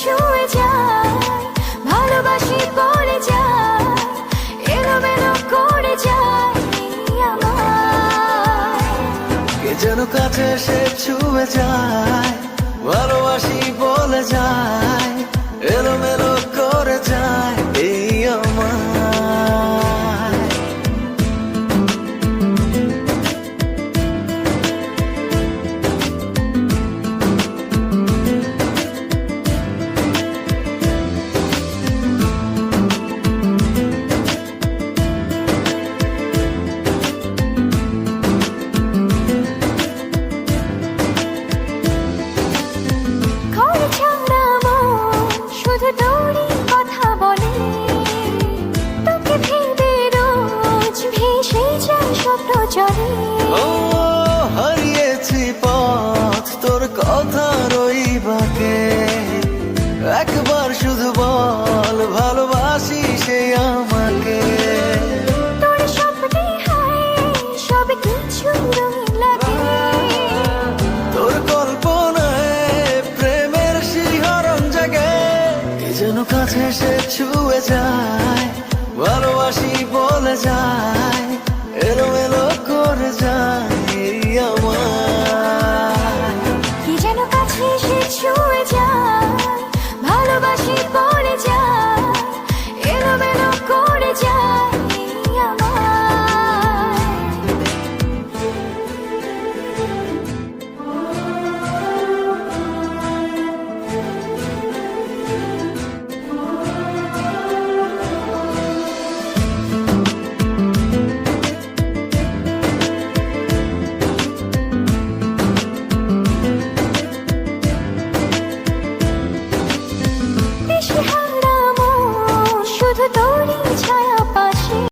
ছুঁয়ে যায়, ভালোবাসি পড়ে যায়, এলোমেলো করে যায় কে যেন কাছে সে ছুঁয়ে যায়, ভালোবাসি বলে যায়। ও হারিয়েছি পথ তোর কথা রই বাকে। একবার শুধু বল ভালোবাসি সে আমাকে। তোর কল্পনায় প্রেমের শিহরণ জাগে। যেন কাছে সে ছুঁয়ে যায় ভালোবাসি বলে যায়।